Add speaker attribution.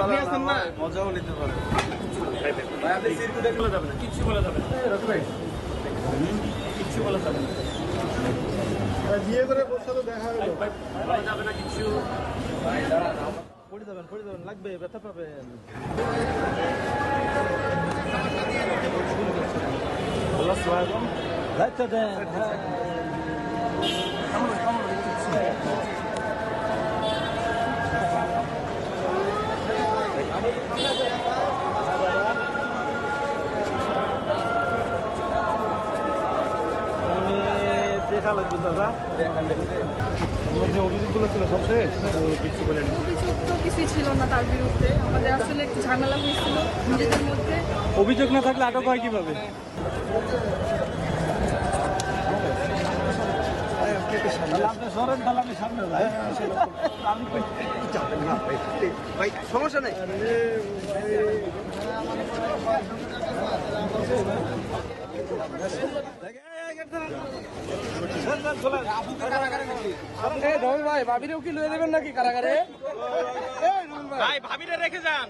Speaker 1: আপনি আছেন না?
Speaker 2: মজাও নিতে পারে।
Speaker 1: ভাই আপনি সিরকুটে
Speaker 3: যাবে না কিচ্ছু বলা যাবে না।
Speaker 1: ভাই।
Speaker 3: কিচ্ছু বলা যাবে না।
Speaker 2: বিয়ে করে বসে তো দেখা হলো।
Speaker 3: ভাই, বলা যাবে না কিচ্ছু।
Speaker 2: পড়ে যাবেন পড়ে যাবেন। লাগবে ব্যথা পাবেন। দায়িত্ব দেন দেখা লাগবে দাদা যে অভিযোগগুলো ছিল সব শেষ কিছু বলেন
Speaker 4: অভিযোগ তো কিছুই ছিল না তার বিরুদ্ধে আমাদের আসলে একটু ঝামেলা হয়েছিল নিজেদের মধ্যে
Speaker 2: অভিযোগ না থাকলে আটক হয় কীভাবে
Speaker 1: সমস্যা নেই রবি ভাই ভাবিরেও কি লয়ে দেবেন নাকি কারাগারে
Speaker 3: ভাই ভাবিরে রেখে যান